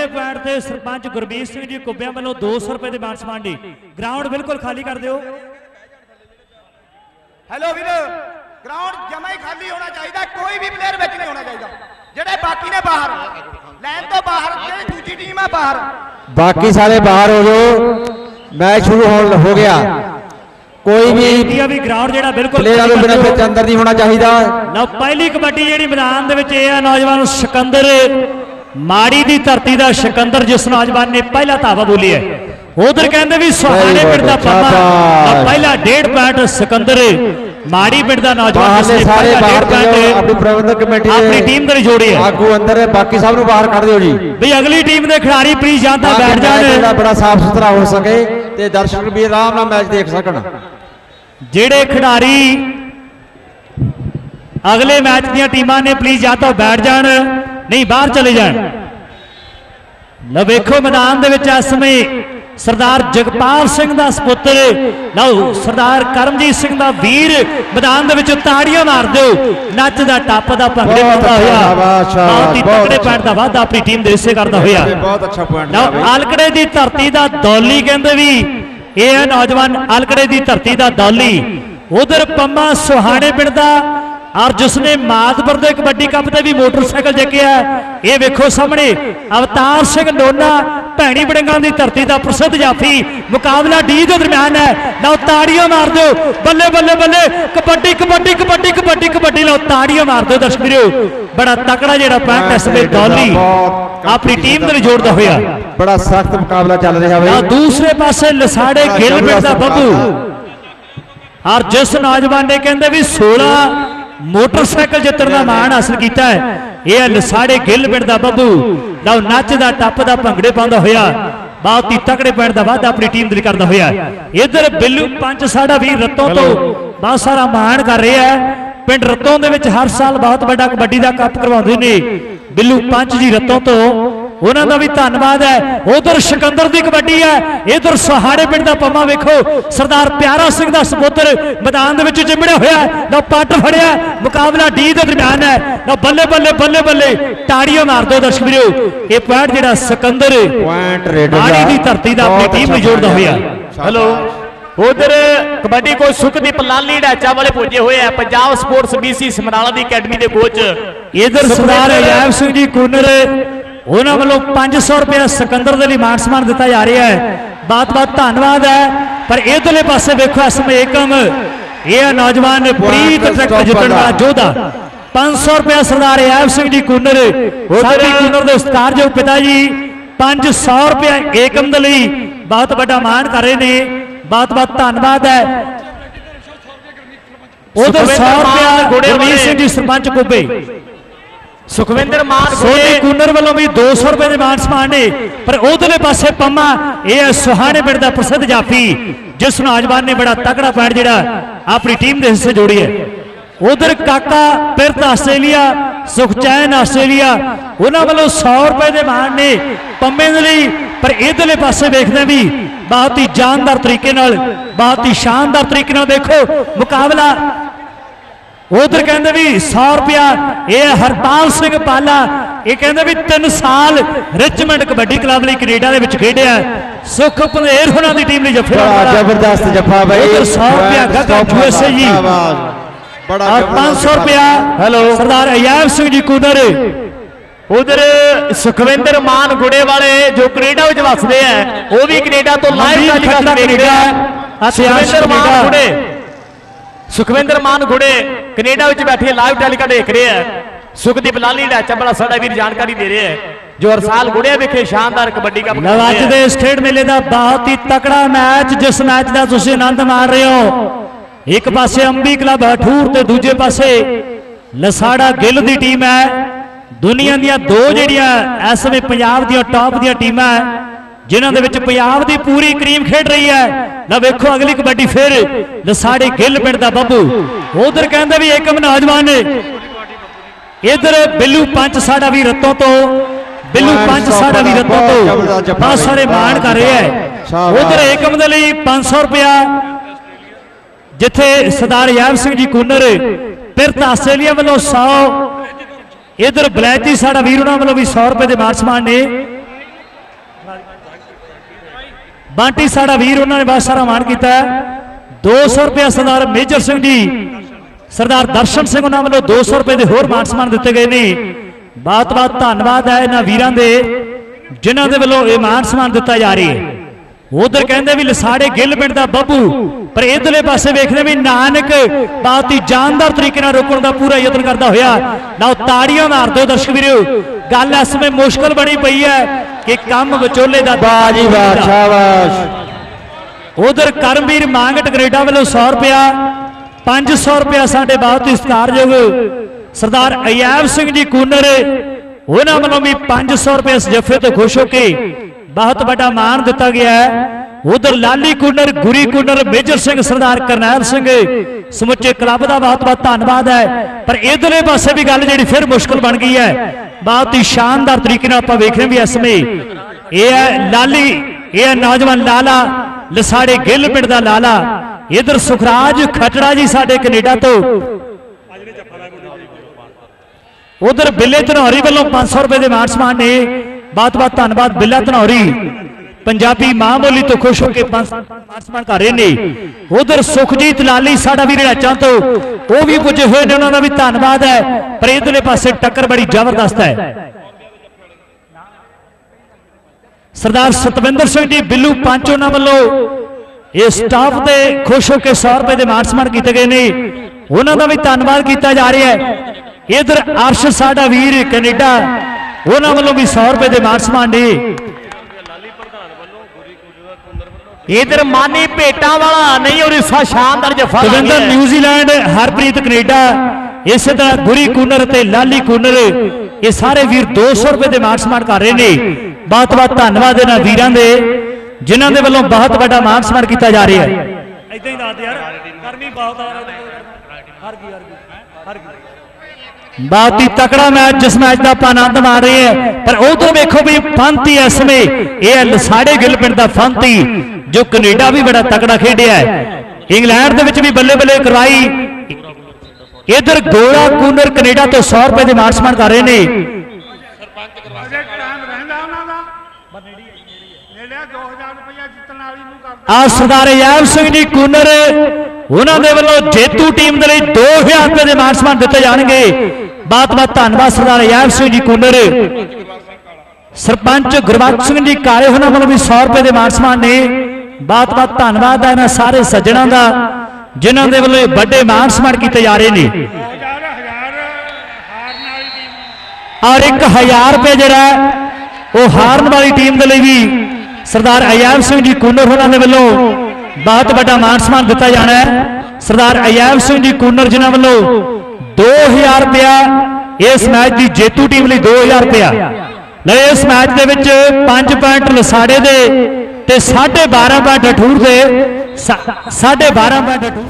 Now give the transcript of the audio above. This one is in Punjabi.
ਪਹਿਲੇ ਪੁਆਇੰਟ ਤੇ ਸਰਪੰਚ ਗੁਰਬੀਰ ਸਿੰਘ ਜੀ ਕੁੱਬਿਆਂ ਵੱਲੋਂ 200 ਰੁਪਏ ਦੇ ਮਾਨ ਸਨਮਾਨ ਦੀ ਗਰਾਊਂਡ ਬਿਲਕੁਲ ਖਾਲੀ ਕਰ ਦਿਓ। ਹੈਲੋ ਵੀਰ। ਗਰਾਊਂਡ ਜਮਾ ਹੀ ਖਾਲੀ ਹੋਣਾ ਚਾਹੀਦਾ ਕੋਈ ਵੀ ਪਲੇਅਰ ਵਿੱਚ ਨਹੀਂ ਹੋਣਾ ਚਾਹੀਦਾ। ਜਿਹੜੇ ਬਾਕੀ ਨੇ ਬਾਹਰ ਲਾਈਨ ਤੋਂ ਬਾਹਰ ਜਿਹੜੀ ਦੂਜੀ ਟੀਮ ਆ ਬਾਹਰ। ਬਾਕੀ ਸਾਰੇ ਬਾਹਰ ਹੋ ਜਾਓ। ਮੈਚ ਸ਼ੁਰੂ ਹੋਣ ਹੋ ਗਿਆ। ਕੋਈ ਵੀ ਇੰਡੀਆ ਵੀ ਗਰਾਊਂਡ ਜਿਹੜਾ ਬਿਲਕੁਲ ਪਲੇਅਰਾਂ ਨੂੰ ਬਿਨਾਂ। ਵਿੱਚ ਅੰਦਰ ਨਹੀਂ ਹੋਣਾ ਚਾਹੀਦਾ। ਲਓ ਪਹਿਲੀ ਕਬੱਡੀ ਜਿਹੜੀ ਮੈਦਾਨ ਦੇ ਵਿੱਚ ਇਹ ਆ ਨੌਜਵਾਨ ਸਿਕੰਦਰ। ਮਾੜੀ ਦੀ ਧਰਤੀ ਦਾ ਸਿਕੰਦਰ ਜਿਸ ਨੌਜਵਾਨ ਨੇ ਪਹਿਲਾ ਧਾਵਾ ਬੋਲੀ ਹੈ ਉਧਰ ਕਹਿੰਦੇ ਵੀ ਸੁਹਾਣੇ ਪਿੰਡ ਦਾ ਪੰਮਾ ਪਹਿਲਾ ਡੇਢ ਪੁਆਇੰਟ ਸਿਕੰਦਰ ਮਾੜੀ ਪਿੰਡ ਦਾ ਨੌਜਵਾਨ ਜਿਸ ਨੇ ਸਾਰੇ ਪਹਿਲਾ ਬਾਹਰ ਪੁਆਇੰਟ ਆਪਣੀ ਪ੍ਰਬੰਧਕ ਕਮੇਟੀ ਦੇ ਆਪਣੀ ਟੀਮ ਦੇ ਜੋੜੀ ਹੈ ਆਗੂ ਅੰਦਰ ਹੈ, ਬਾਕੀ ਸਭ ਨੂੰ ਬਾਹਰ ਕੱਢ ਦਿਓ ਜੀ। ਵੀ ਅਗਲੀ ਟੀਮ ਦੇ ਖਿਡਾਰੀ ਪਲੀਜ਼ ਜਾਂ ਤਾਂ ਬੈਠ ਜਿਹੜਾ ਜਾਣ। ਬੜਾ ਸਾਫ਼ ਸੁਥਰਾ ਹੋ ਸਕੇ ਤੇ ਦਰਸ਼ਕ ਵੀ ਆਰਾਮ ਨਾਲ ਮੈਚ ਦੇਖ ਸਕਣ। ਜਿਹੜੇ ਖਿਡਾਰੀ ਅਗਲੇ ਮੈਚ ਦੀਆਂ ਟੀਮਾਂ ਨੇ ਪਲੀਜ਼ ਜਾਂ ਤਾਂ ਬੈਠ ਜਾਣ ਨਹੀਂ ਬਾਹਰ ਚਲੇ ਜਾਣ। ਲਓ ਵੇਖੋ ਮੈਦਾਨ ਦੇ ਵਿੱਚ ਇਸ ਸਮੇਂ ਸਰਦਾਰ ਜਗਪਾਲ ਸਿੰਘ ਦਾ ਸੁਪੁੱਤਰ ਲਓ ਸਰਦਾਰ ਕਰਮਜੀਤ ਸਿੰਘ ਦਾ ਵੀਰ ਮੈਦਾਨ ਦੇ ਵਿੱਚ ਤਾੜੀਆਂ ਮਾਰ ਦਿਓ। ਨੱਚਦਾ ਟੱਪਦਾ ਭੰਗੜੇ ਪਾਉਂਦਾ ਹੋਇਆ। ਬਹੁਤ ਹੀ ਤਕੜੇ ਪੈਣ ਦਾ ਵਾਅਦਾ ਆਪਣੀ ਟੀਮ ਦੇ ਹਿੱਸੇ ਕਰਦਾ ਹੋਇਆ। ਬਹੁਤ ਅੱਛਾ ਪੁਆਇੰਟ ਲਓ ਆਲਕੜੇ ਦੀ ਧਰਤੀ ਦਾ ਦੌਲੀ ਕਹਿੰਦੇ ਵੀ ਇਹ ਹੈ ਨੌਜਵਾਨ ਆਲਕੜੇ ਦੀ ਧਰਤੀ ਦਾ ਦੌਲੀ। ਉਧਰ ਪੰਮਾ ਸੁਹਾਣੇ ਪਿੰਡ ਦਾ ਔਰ ਜਿਸ ਨੇ ਮਾਦਪੁਰ ਦੇ ਕਬੱਡੀ ਕੱਪ ਤੇ ਵੀ ਮੋਟਰਸਾਈਕਲ ਜਿੱਤਿਆ ਇਹ ਵੇਖੋ ਸਾਹਮਣੇ ਅਵਤਾਰ ਸਿੰਘ ਨੋਨਾ ਭੈਣੀ ਬੜਿੰਗਾਂ ਦੀ ਧਰਤੀ ਦਾ ਪ੍ਰਸਿੱਧ ਜਾਫੀ ਮੁਕਾਬਲਾ ਡੀ ਦੇ ਦਰਮਿਆਨ ਹੈ। ਲਓ ਤਾੜੀਆਂ ਮਾਰ ਦਿਓ। ਬੱਲੇ ਬੱਲੇ ਬੱਲੇ। ਕਬੱਡੀ ਕਬੱਡੀ ਕਬੱਡੀ ਕਬੱਡੀ ਕਬੱਡੀ। ਲਓ ਤਾੜੀਆਂ ਮਾਰ ਦਿਓ ਦਰਸ਼ਕ ਵੀਰੋ ਬੜਾ ਤਕੜਾ ਜਿਹੜਾ ਪੁਆਇੰਟ ਇਸ ਵੇ ਦੌਲੀ ਆਪਣੀ ਟੀਮ ਦੇ ਜੋੜਦਾ ਹੋਇਆ। ਬੜਾ ਸਖਤ ਮੁਕਾਬਲਾ ਚੱਲ ਰਿਹਾ ਬਈ। ਦੂਸਰੇ ਪਾਸੇ ਲਸਾੜੇ ਗਿੱਲ ਪਿੰਡ ਦਾ ਬੱਬੂ। ਔਰ ਜਿਸ ਨੌਜਵਾਨ ਨੇ ਕਹਿੰਦੇ ਵੀ 16 ਮੋਟਰਸਾਈਕਲ ਜਿੱਤਣ ਦਾ ਮਾਣ ਹਾਸਲ ਕੀਤਾ ਹੈ। ਇਹ ਹੈ ਲਸਾੜੇ ਗਿੱਲ ਪਿੰਡ ਦਾ ਬੱਬੂ। ਲਓ ਨੱਚਦਾ ਟੱਪਦਾ ਭੰਗੜੇ ਪਾਉਂਦਾ ਹੋਇਆ। ਬਹੁਤ ਹੀ ਤਕੜੇ ਪੈਣ ਦਾ ਵਾਅਦਾ ਆਪਣੀ ਟੀਮ ਦੇ ਕਰਦਾ ਹੋਇਆ। ਇਧਰ ਬਿੱਲੂ ਪੰਜ ਸਾਡਾ ਵੀਰ ਰਤੋਂ ਤੋਂ ਬਹੁਤ ਸਾਰਾ ਮਾਣ ਕਰ ਰਿਹਾ ਹੈ। ਪਿੰਡ ਰਤੋਂ ਦੇ ਵਿੱਚ ਹਰ ਸਾਲ ਬਹੁਤ ਵੱਡਾ ਕਬੱਡੀ ਦਾ ਕੱਪ ਕਰਵਾਉਂਦੇ ਨੇ। ਬਿੱਲੂ ਪੰਜ ਜੀ ਰਤੋਂ ਤੋਂ ਉਹਨਾਂ ਦਾ ਵੀ ਧੰਨਵਾਦ ਹੈ। ਉਧਰ ਸਿਕੰਦਰ ਦੀ ਕਬੱਡੀ ਹੈ। ਇਧਰ ਸਹਾੜੇ ਪਿੰਡ ਦਾ ਪੰਮਾ ਵੇਖੋ। ਸਰਦਾਰ ਪਿਆਰਾ ਸਿੰਘ ਦਾ ਸਪੁੱਤਰ ਮੈਦਾਨ ਦੇ ਵਿੱਚ ਚਿੰਬੜਿਆ ਹੋਇਆ ਹੈ। ਲਓ ਪੱਟ ਫੜਿਆ। ਮੁਕਾਬਲਾ ਡੀ ਦੇ ਦਰਮਿਆਨ ਹੈ। ਲਓ ਬੱਲੇ ਬੱਲੇ ਬੱਲੇ ਬੱਲੇ ਤਾੜੀਆਂ ਮਾਰ ਦਿਓ ਦਰਸ਼ਕ ਵੀਰੋ। ਇਹ ਪੁਆਇੰਟ ਜਿਹੜਾ ਸਿਕੰਦਰ ਪੁਆਇੰਟ ਰੇਡਰ ਮਾੜੀ ਦੀ ਧਰਤੀ ਦਾ ਆਪਣੀ ਟੀਮ ਨੂੰ ਜੋੜਦਾ ਹੋਇਆ। ਹੈਲੋ। ਉਧਰ ਕਬੱਡੀ ਕੋਚ ਸੁਖਦੀਪ ਲਾਲੀ ਢਾਚਾ ਵਾਲੇ ਪੁੱਜੇ ਹੋਏ ਆ। ਪੰਜਾਬ ਸਪੋਰਟਸ ਬੀਸੀ ਸਮਰਾਲਾ ਦੀ ਅਕੈਡਮੀ ਦੇ ਕੋਚ ਇਧਰ ਸਰਦਾਰ ਅਜੈਬ ਸਿੰਘ ਜੀ ਕੂਨਰ ਉਹਨਾਂ ਵੱਲੋਂ 500 ਰੁਪਏ ਸਿਕੰਦਰ ਦੇ ਲਈ ਮਾਨ ਸਨਮਾਨ ਦਿੱਤਾ ਜਾ ਰਿਹਾ ਹੈ। ਬਹੁਤ ਧੰਨਵਾਦ ਹੈ। ਪਰ ਇਧਰਲੇ ਪਾਸੇ ਵੇਖੋ ਇਸ ਸਮੇਂ ਏਕਮ ਇਹ ਹੈ ਨੌਜਵਾਨ ਪ੍ਰੀਤ ਟਰੈਕਟਰ ਜਿੱਤਣ ਵਾਲਾ ਯੋਧਾ। 500 ਰੁਪਏ ਸਰਦਾਰ ਅਜੈਬ ਸਿੰਘ ਜੀ ਕੂਨਰ। ਸਾਡੀ ਕੂਨਰ ਦੇ ਉਸਤਾਦਯੋਗ ਪਿਤਾ ਜੀ 500 ਰੁਪਏ ਏਕਮ ਦੇ ਲਈ ਬਹੁਤ ਵੱਡਾ ਮਾਣ ਕਰ ਰਹੇ ਨੇ। ਬਹੁਤ ਬਹੁਤ ਧੰਨਵਾਦ ਹੈ। ਉਧਰ 100 ਰੁਪਏ ਗੁਰਮੀਤ ਸਿੰਘ ਜੀ ਸਰਪੰਚ ਕੁੱਬੇ। ਸੁਖਵਿੰਦਰ ਮਾਨ ਸੋਨੀ ਕੂਨਰ ਵੱਲੋਂ ਵੀ 200 ਰੁਪਏ ਦੇ ਮਾਨ ਸਨਮਾਨ ਨੇ, ਪਰ ਉਧਰਲੇ ਪਾਸੇ ਪੰਮਾ, ਇਹ ਹੈ ਸੁਹਾਣੇ ਪਿੰਡ ਦਾ ਪ੍ਰਸਿੱਧ ਜਾਫੀ ਜਿਸ ਨੌਜਵਾਨ ਨੇ ਬੜਾ ਤਕੜਾ ਪੈਰ ਜਿਹੜਾ ਆਪਣੀ ਟੀਮ ਦੇ ਹਿੱਸੇ ਜੋੜੀ ਹੈ। ਉਧਰ ਕਾਕਾ ਪਿਰਤ ਆਸਟ੍ਰੇਲੀਆ, ਸੁਖਚੈਨ ਆਸਟ੍ਰੇਲੀਆ, ਉਹਨਾਂ ਵੱਲੋਂ 100 ਰੁਪਏ ਦੇ ਮਾਨ ਨੇ ਪੰਮੇ ਦੇ ਲਈ, ਪਰ ਇਧਰਲੇ ਪਾਸੇ ਵੇਖਦੇ ਵੀ ਬਹੁਤ ਹੀ ਜਾਨਦਾਰ ਤਰੀਕੇ ਨਾਲ, ਬਹੁਤ ਹੀ ਸ਼ਾਨਦਾਰ ਤਰੀਕੇ ਨਾਲ ਦੇਖੋ, ਮੁਕਾਬਲਾ ਉਧਰ ਕਹਿੰਦੇ ਵੀ 100 ਰੁਪਿਆ ਇਹ ਹਰਪਾਲ ਸਿੰਘ ਪਾਲਾ ਇਹ ਕਹਿੰਦੇ ਵੀ 3 ਸਾਲ ਰਿਚਮੰਡ ਕਬੱਡੀ ਕਲੱਬ ਲਈ ਕੈਨੇਡਾ ਦੇ ਵਿੱਚ ਖੇਡਿਆ। ਸੁਖ ਪੰਧੇਰ ਹੋਣਾ ਦੀ ਟੀਮ ਲਈ ਜੱਫੇ ਬੜਾ ਜ਼ਬਰਦਸਤ ਜੱਫਾ ਬਈ। ਉਧਰ 100 ਰੁਪਿਆ ਗੱਗਾ ਯੂਐਸਏ ਜੀ। ਬੜਾ ਔਰ 500 ਰੁਪਿਆ ਹੈਲੋ। ਸਰਦਾਰ ਅਯਾਬ ਸਿੰਘ ਜੀ ਕੂਦਰ ਉਧਰ। ਸੁਖਵਿੰਦਰ ਮਾਨ ਗੁੜੇ ਵਾਲੇ ਜੋ ਕੈਨੇਡਾ ਵਿੱਚ ਵਸਦੇ ਆ ਉਹ ਵੀ ਕੈਨੇਡਾ ਤੋਂ ਲਾਈਵ ਟੈਲੀਕਾਸਟ ਹੈ ਸਿਆਸ਼ ਸੁਖਵਿੰਦਰ ਮਾਨ। ਗੁੜੇ ਸੁਖਵਿੰਦਰ ਮਾਨ ਗੁੜੇ ਕੈਨੇਡਾ ਵਿੱਚ ਬੈਠੇ ਲਾਈਵ ਟੈਲੀਕਾਸਟ ਦੇਖ ਰਹੇ ਆ। ਸੁਖਦੀਪ ਲਾਲੀ ਢਾਚਾ ਬੜਾ ਸਾਡਾ ਵੀਰ ਜਾਣਕਾਰੀ ਦੇ ਰਿਹਾ ਹੈ ਜੋ ਹਰ ਗੁੜਿਆ ਵਿਖੇ ਸ਼ਾਨਦਾਰ ਕਬੱਡੀ ਕੱਪ ਅੱਜ ਦੇ ਇਸ ਖੇਡ ਮੇਲੇ ਦਾ ਬਹੁਤ ਹੀ ਤਕੜਾ ਮੈਚ ਜਿਸ ਮੈਚ ਦਾ ਤੁਸੀਂ ਆਨੰਦ ਮਾਣ ਰਹੇ ਹੋ। ਇੱਕ ਪਾਸੇ ਅੰਬੀ ਕਲੱਬ ਹਠੂਰ ਤੇ ਦੂਜੇ ਪਾਸੇ ਲਸਾੜਾ ਗਿੱਲ ਦੀ ਟੀਮ ਹੈ। ਦੁਨੀਆ ਦੀਆਂ ਦੋ ਜਿਹੜੀਆਂ ਇਸ ਸਮੇਂ ਪੰਜਾਬ ਦੀਆਂ ਟਾਪ ਦੀਆਂ ਟੀਮਾਂ ਹੈ ਜਿਨ੍ਹਾਂ ਦੇ ਵਿੱਚ ਪੰਜਾਬ ਦੀ ਪੂਰੀ ਕਰੀਮ ਖੇਡ ਰਹੀ ਹੈ। ਨਾ ਵੇਖੋ ਅਗਲੀ ਕਬੱਡੀ ਫਿਰ ਲਸਾੜੇ ਗਿੱਲ ਪਿੰਡ ਦਾ ਬੱਬੂ। ਉਧਰ ਕਹਿੰਦੇ ਵੀ ਏਕਮ ਨੌਜਵਾਨ ਨੇ ਇਧਰ ਬਿੱਲੂ ਪੰਚ ਸਾਡਾ ਵੀ ਰਤੋਂ ਤੋਂ ਬਿੱਲੂ ਪੰਚ ਸਾਡਾ ਵੀ ਰਤੋਂ ਤੋਂ ਬਹੁਤ ਸਾਰੇ ਮਾਣ ਕਰ ਰਿਹਾ ਹੈ। ਉਧਰ ਏਕਮ ਦੇ ਲਈ 500 ਰੁਪਿਆ ਜਿੱਥੇ ਸਰਦਾਰ ਯਾਬ ਸਿੰਘ ਜੀ ਕੂਨਰ ਪਿਰਤ ਆਸਟ੍ਰੇਲੀਆ ਵੱਲੋਂ 100 ਇਧਰ ਬਲੈਤੀ ਸਾਡਾ ਵੀਰ ਉਹਨਾਂ ਵੱਲੋਂ ਵੀ 100 ਰੁਪਏ ਦੇ ਮਾਨ ਸਨਮਾਨ ਨੇ। ਬਾਂਟੀ ਸਾਡਾ ਵੀਰ, ਉਹਨਾਂ ਨੇ ਬਹੁਤ ਸਾਰਾ ਮਾਣ ਕੀਤਾ। ਹੈ 200 ਰੁਪਏ ਸਰਦਾਰ ਮੇਜਰ ਸਿੰਘ ਜੀ, ਸਰਦਾਰ ਦਰਸ਼ਨ ਸਿੰਘ ਉਹਨਾਂ ਵੱਲੋਂ 200 ਰੁਪਏ ਦੇ ਹੋਰ ਮਾਨ ਸਨਮਾਨ ਦਿੱਤੇ ਗਏ ਨੇ। ਬਹੁਤ ਬਹੁਤ ਧੰਨਵਾਦ ਹੈ ਇਹਨਾਂ ਵੀਰਾਂ ਦੇ, ਜਿਨ੍ਹਾਂ ਦੇ ਵੱਲੋਂ ਇਹ ਮਾਨ ਸਨਮਾਨ ਦਿੱਤਾ ਜਾ ਰਿਹਾ ਹੈ। ਉਧਰ ਕਹਿੰਦੇ ਵੀ ਲਸਾੜੇ ਗਿੱਲ ਪਿੰਡ ਦਾ ਬੱਬੂ, ਪਰ ਇਧਰਲੇ ਪਾਸੇ ਵੇਖਦੇ ਵੀ ਨਾਨਕ ਬਹੁਤ ਹੀ ਜਾਨਦਾਰ ਤਰੀਕੇ ਨਾਲ ਰੋਕਣ ਦਾ ਪੂਰਾ ਯਤਨ ਕਰਦਾ ਹੋਇਆ। ਲਓ ਤਾੜੀਆਂ ਮਾਰ ਦਿਓ ਦਰਸ਼ਕ ਵੀਰੋ। ਗੱਲ ਇਸ ਸਮੇਂ ਮੁਸ਼ਕਲ ਬਣੀ ਪਈ ਹੈ। ਕਿ ਕੰਮ ਵਿਚੋਲੇ ਦਾ ਵਾਹ ਜੀ ਵਾਹ ਸ਼ਾਬਾਸ਼। ਉਧਰ ਕਰਮਵੀਰ ਮਾਂਗਟ ਕੈਨੇਡਾ ਵੱਲੋਂ 100 ਰੁਪਿਆ 500 ਰੁਪਿਆ ਸਾਡੇ ਬਹੁਤ ਹੀ ਸਤਿਕਾਰਯੋਗ ਸਰਦਾਰ ਅਯਾਬ ਸਿੰਘ ਜੀ ਕੂਨਰ। ਉਹਨਾਂ ਵੱਲੋਂ ਵੀ 500 ਰੁਪਏ ਇਸ ਜੱਫੇ ਤੋਂ ਖੁਸ਼ ਹੋ ਕੇ ਬਹੁਤ ਵੱਡਾ ਮਾਣ ਦਿੱਤਾ ਗਿਆ ਹੈ। ਉਧਰ ਲਾਲੀ ਕੂਨਰ ਗੁਰੀ ਕੂਨਰ ਮੇਜਰ ਸਿੰਘ ਸਰਦਾਰ ਕਰਨੈਲ ਸਿੰਘ। ਸਮੁੱਚੇ ਕਲੱਬ ਦਾ ਬਹੁਤ ਬਹੁਤ ਧੰਨਵਾਦ ਹੈ। ਪਰ ਇਧਰਲੇ ਪਾਸੇ ਵੀ ਗੱਲ ਜਿਹੜੀ ਫਿਰ ਮੁਸ਼ਕਲ ਬਣ ਗਈ ਹੈ। ਬਹੁਤ ਹੀ ਸ਼ਾਨਦਾਰ ਤਰੀਕੇ ਨਾਲ ਆਪਾਂ ਵੇਖ ਰਹੇ ਵੀ ਇਸ ਸਮੇਂ ਇਹ ਹੈ ਲਾਲੀ, ਇਹ ਹੈ ਨੌਜਵਾਨ ਲਾਲਾ, ਲਸਾੜੇ ਗਿੱਲ ਪਿੰਡ ਦਾ ਲਾਲਾ। ਇਧਰ ਸੁਖਰਾਜ ਖਟੜਾ ਜੀ ਸਾਡੇ ਕੈਨੇਡਾ ਤੋਂ। ਉਧਰ ਬਿੱਲੇ ਧਨੌਰੀ ਵੱਲੋਂ 500 ਰੁਪਏ ਦੇ ਮਾਨ ਸਮਾਨ ਨੇ। ਬਹੁਤ ਬਹੁਤ ਧੰਨਵਾਦ ਬਿੱਲਾ ਧਨੌਰੀ। ਪੰਜਾਬੀ ਮਾਂ ਬੋਲੀ ਤੋਂ ਖੁਸ਼ ਹੋ ਕੇ ਪੰਜ ਕਰ ਰਹੇ ਨੇ। ਉਧਰ ਸੁਖਜੀਤ ਲਾਲੀ, ਸਾਡਾ ਵੀਰ ਰਾਚਾਂ ਤੋਂ ਉਹ ਵੀ ਪੁੱਜੇ ਹੋਏ ਨੇ, ਉਹਨਾਂ ਦਾ ਵੀ ਧੰਨਵਾਦ ਹੈ। ਪਰ ਇਧਰਲੇ ਪਾਸੇ ਟੱਕਰ ਬੜੀ ਜ਼ਬਰਦਸਤ ਹੈ। ਸਰਦਾਰ ਸਤਵਿੰਦਰ ਸਿੰਘ ਜੀ, ਬਿੱਲੂ ਪੰਚ ਉਹਨਾਂ ਵੱਲੋਂ ਇਹ ਸਟਾਫ ਤੇ ਖੁਸ਼ ਹੋ ਕੇ 100 ਰੁਪਏ ਦੇ ਮਾਣ ਸਨਮਾਨ ਕੀਤੇ ਗਏ ਨੇ। ਉਹਨਾਂ ਦਾ ਵੀ ਧੰਨਵਾਦ ਕੀਤਾ ਜਾ ਰਿਹਾ ਹੈ। ਇਧਰ ਅਰਸ਼, ਸਾਡਾ ਵੀਰ ਕੈਨੇਡਾ, ਉਹਨਾਂ ਵੱਲੋਂ ਵੀ 100 ਰੁਪਏ ਦੇ ਮਾਣ ਸਨਮਾਨ ਨੇ ਇਧਰ ਮਾਨੀ ਭੇਟਾਂ ਵਾਲਾ ਨਹੀਂ ਔਰ ਇਸਾ ਸ਼ਾਨਦਾਰ ਜਫਾ Davinder New Zealand Harpreet Canada ਇਸੇ ਤਰ੍ਹਾਂ ਗੁਰੀ ਕੂਨਰ ਤੇ ਲਾਲੀ ਕੂਨਰ ਇਹ ਸਾਰੇ ਵੀਰ 200 ਰੁਪਏ ਦੇ ਮਾਣ ਸਨਮਾਨ ਕਰ ਰਹੇ ਨੇ। ਬਹੁਤ ਬਹੁਤ ਧੰਨਵਾਦ ਇਹਨਾਂ ਵੀਰਾਂ ਦੇ ਜਿਨ੍ਹਾਂ ਦੇ ਵੱਲੋਂ ਬਹੁਤ ਵੱਡਾ ਮਾਣ ਸਨਮਾਨ ਕੀਤਾ ਜਾ ਰਿਹਾ ਹੈ। ਇਦਾਂ ਹੀ ਦੱਸ ਯਾਰ ਗਰਮੀ ਬਹੁਤ ਆ ਹਰ ਗਈ ਹਰ ਗਈ ਹਰ ਗਈ ਬਹੁਤ ਹੀ ਤਕੜਾ ਮੈਚ, ਜਿਸ ਮੈਚ ਦਾ ਆਪਾਂ ਆਨੰਦ ਮਾਣ ਰਹੇ ਹਾਂ। ਪਰ ਉਹ ਤੋਂ ਵੇਖੋ ਵੀ ਫੰਤੀ ਇਸ ਸਮੇਂ। ਇਹ ਹੈ ਲਸਾੜੇ ਗਿੱਲ ਪਿੰਡ ਦਾ ਫੰਤੀ, ਜੋ ਕੈਨੇਡਾ ਵੀ ਬੜਾ ਤਕੜਾ ਖੇਡਿਆ ਹੈ। ਇੰਗਲੈਂਡ ਦੇ ਵਿੱਚ ਵੀ ਬੱਲੇ ਬੱਲੇ ਕਰਵਾਈ। ਇਧਰ ਗੋਲਾ ਕੂਨਰ ਕੈਨੇਡਾ ਤੋਂ 100 ਰੁਪਏ ਦੇ ਮਾਣ ਸਨਮਾਨ ਕਰ ਰਹੇ ਨੇ। ਅਜੇ ਟਾਈਮ ਰਹਿੰਦਾ ਉਹਨਾਂ ਦਾ ਨੇੜੇ 2000 ਰੁਪਇਆ ਜਿੱਤਣ ਵਾਲੀ ਨੂੰ ਕਰਦਾ ਆ ਸਰਦਾਰ ਯਾਬ ਸਿੰਘ ਜੀ, ਕੂਨਰ ਉਹਨਾਂ ਦੇ ਵੱਲੋਂ ਜੇਤੂ ਟੀਮ ਦੇ ਲਈ 2000 ਰੁਪਏ ਦੇ ਮਾਨ ਸਨਮਾਨ ਦਿੱਤੇ ਜਾਣਗੇ। ਬਹੁਤ ਬਹੁਤ ਧੰਨਵਾਦ ਸਰਦਾਰ ਯਾਬ ਸਿੰਘ ਜੀ ਕੂਨਰ ਸਰਪੰਚ ਗੁਰਬਖਸ਼ ਸਿੰਘ ਜੀ ਕਾਲੇ, ਉਹਨਾਂ ਵੱਲੋਂ ਵੀ 100 ਰੁਪਏ ਦੇ ਮਾਨ ਸਨਮਾਨ ਨੇ। ਬਹੁਤ ਬਹੁਤ ਧੰਨਵਾਦ ਹੈ ਇਹਨਾਂ ਸਾਰੇ ਸੱਜਣਾਂ ਦਾ, ਜਿਨ੍ਹਾਂ ਦੇ ਵੱਲੋਂ ਇਹ ਵੱਡੇ ਮਾਨ ਸਨਮਾਨ ਕੀਤੇ ਜਾ ਰਹੇ ਨੇ। 2000 ਹਜ਼ਾਰ ਔਰ 1000 ਰੁਪਏ ਜਿਹੜਾ ਉਹ ਹਾਰਨ ਵਾਲੀ ਟੀਮ ਦੇ ਲਈ ਵੀ ਸਰਦਾਰ ਅਯਾਬ ਸਿੰਘ ਜੀ ਕੂਨਰ ਹੋਣਾ ਦੇ ਵੱਲੋਂ ਬਹੁਤ ਵੱਡਾ ਮਾਨ ਸਨਮਾਨ ਦਿੱਤਾ ਜਾਣਾ ਹੈ। ਸਰਦਾਰ ਅਯਾਬ ਸਿੰਘ ਜੀ ਕੂਨਰ ਜਿਨ੍ਹਾਂ ਵੱਲੋਂ 2000 ਰੁਪਇਆ ਇਸ ਮੈਚ ਦੀ ਜੇਤੂ ਟੀਮ ਲਈ 2000 ਰੁਪਇਆ। ਲੈ ਇਸ ਮੈਚ ਦੇ ਵਿੱਚ 5 ਪੁਆਇੰਟ ਲਸਾੜੇ ਦੇ ਤੇ 12.5 ਪੁਆਇੰਟ ਅਠੂਰ ਦੇ। 12.5 ਪੁਆਇੰਟ ਅਠੂਰ